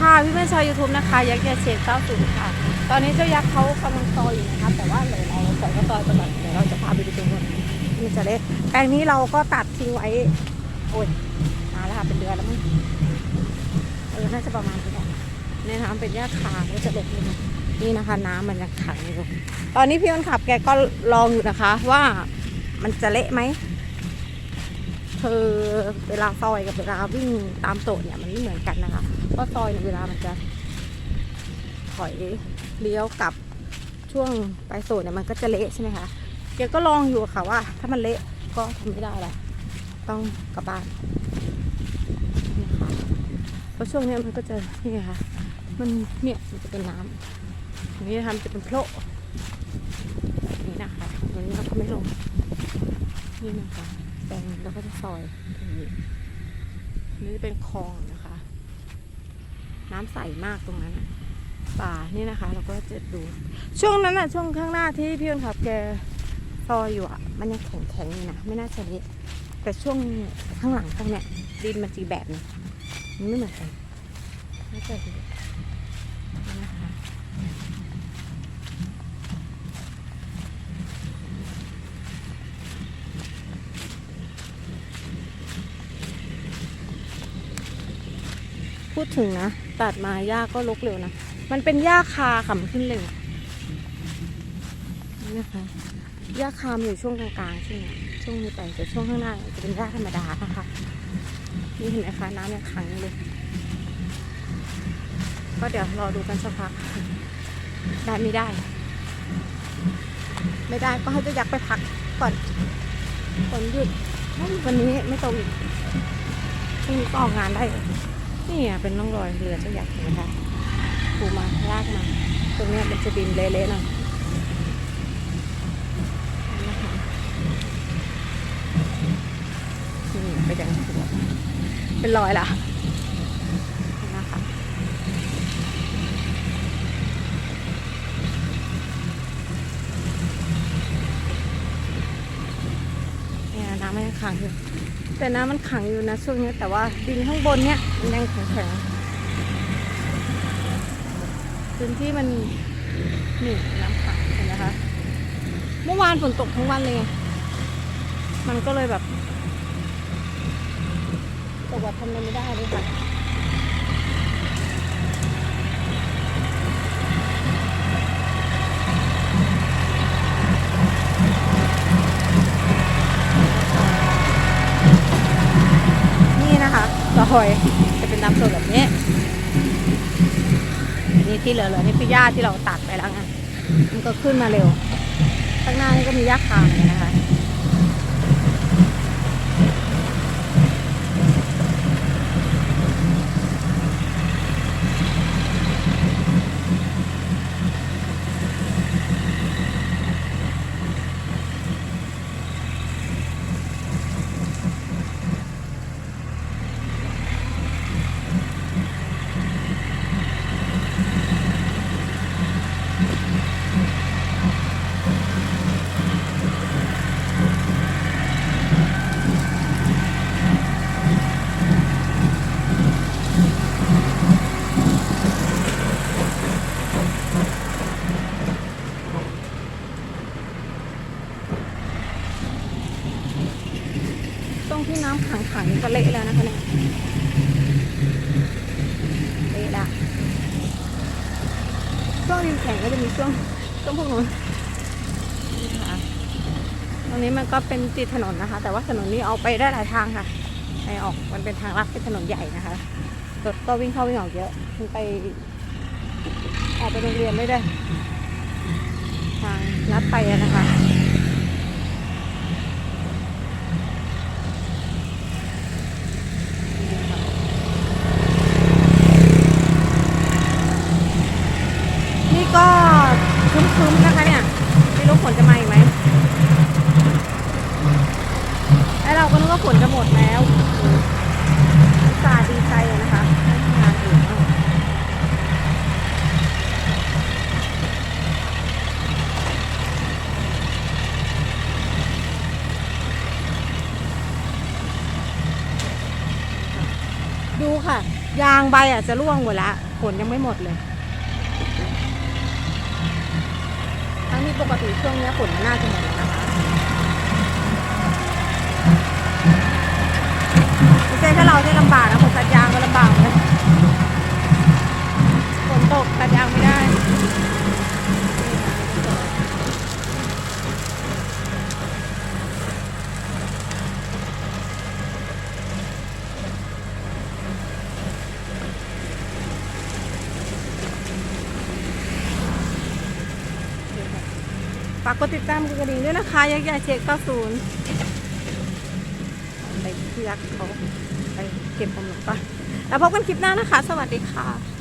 ค่ะพี่เพื่อนชาวยูทูบนะคะยักษ์ยาเชนเก้าศูนย์ค่ะ ตอนนี้เจ้ายักษ์เขากำลังซอยอยู่นะคะแต่ว่าเดี๋ยวเราปล่อยเขาซอยไปก่อนเดี๋ยวเราจะพาไปดูตรงนู้นมันจะเล็กแปลงนี้เราก็ตัดทิ้งไว้โอ้ยมาแล้วค่ะเป็นเดือนแล้วมั้งเออน่าจะประมาณนี้แหละในน้ำเป็นหญ้าคาก็จะเล็กนิดนึงนี่นะคะ น้ำมันยังขังอยู่ตอนนี้พี่คนขับแกก็ลองอยู่นะคะ ว่ามันจะเละไหมคือเวลาซอยกับเวลาวิ่งตามโตดเนี่ยมันไม่เหมือนกันนะคะ เพราะซอยเนี่ยเวลามันจะถอยเลี้ยวกลับช่วงปลายโซดเนี่ยมันก็จะเละใช่ไหมคะเกียก็ลองอยู่ค่ะว่า ถ้ามันเละก็ทำไม่ได้ละต้องกลับบ้านนี่ค่ะเพราะช่วงเนี้ยมันก็จะนี่ไงค่ะมันเนี่ยมันจะเป็นน้ำอย่างนี้นะคะมันจะเป็นโพรงแบบนี้นะคะอย่างนี้เราก็ไม่ลงนี่นะคะแปลงแล้วก็จะซอยตรงนี้นี่จะเป็นคลอง น้ำใสมากตรงนั้นป่านี่นะคะ เราก็จะดู ช่วงนั้นอะช่วงข้างหน้าที่พี่คนขับแกซอยอยู่อะมันยังแข็งแข็งอยู่นะไม่น่าจะเละแต่ช่วงข้างหลังตรงเนี้ยดินมันจีแบบนี้มันไม่เหมือนกันน่าจะดีนะคะ พูดถึงนะ ตัดมาหญ้าก็ลกเร็วนะ มันเป็นหญ้าคาค่ะมันขึ้นเร็วนี่นะคะหญ้าคามอยู่ช่วงกลางๆใช่ไหมช่วงนี้ไปแต่ช่วงข้างหน้าจะเป็นหญ้าธรรมดานะคะนี่เห็นไหมคะน้ำยังขังเลยก็เดี๋ยวรอดูกันสักพักได้ไม่ได้ ไม่ได้ก็ให้เจะยักษ์ไปพักก่อนฝนหยุดวันนี้ไม่ตกอีกพรุ่งนี้ก็ออกงานได้ นี่เป็นร่องรอยเรือเจ้ายักษ์เห็นไหมคะปูมาลากมา ตรงนี้มันจะดินเละๆหน่อยนะคะนี่ไปจังสวยเป็นรอยละนะคะเนี่ยน้ำมันยังขังอยู่ แต่น้ำมันขังอยู่นะช่วงนี้แต่ว่าดินข้างบนเนี้ยมันยังแข็งๆพื้นที่มันนี่น้ำขังเห็นไหมคะเมื่อวานฝนตกทั้งวันเลยไงมันก็เลยแบบตกแบบทำอะไรไม่ได้เลยค่ะ นี่นะคะซ อย จะเป็นน้ำสดแบบนี้นี่ที่เหลือๆนี่คือหญ้าที่เราตัดไปแล้วไงมันก็ขึ้นมาเร็ว ข้างหน้านี่ก็มีหญ้าคาเหมือนกันนะคะ ตรงที่ น้ำขังนี่ก็เละแล้วนะคะเนี่ยเละละช่วงริมแข็งก็จะมีช่วงช่วงพวกนู้นนี่ค่ะตรงนี้มันก็เป็นติดถนนนะคะ แต่ว่าถนนนี้เอาไปได้หลายทางค่ะไปออกมันเป็นทางลัดเป็นถนนใหญ่นะคะรถก็วิ่งเข้าวิ่งออกเยอะมันไปออกไปโรงเรียนไม่ได้ ทางลัดไปนะคะ นี่ก็ ครึ้มนะคะเนี่ย ไม่รู้ฝนจะมาอีกไหมไอเราก็นึกว่าฝนจะหมดแล้วตส่าดีใจนะคะงานอื่นดูค่ะ ยางใบอะจะร่วงหมดละฝนยังไม่หมดเลย ทั้งนี้ ปกติช่วงนี้ฝนมันน่าจะหมดนะคะไม่ใช่แค่เราที่ลำบากนะผมตัดยางก็ลำบากเลยฝนตกตัดยางไม่ได้ ฝากกดติดตามกดกระดิ่งด้วยนะคะยักษ์ใหญ่เช็ค90ไปที่ยักษ์เขาไปเก็บผมหลงปะแล้วพบกันคลิปหน้านะคะ สวัสดีค่ะ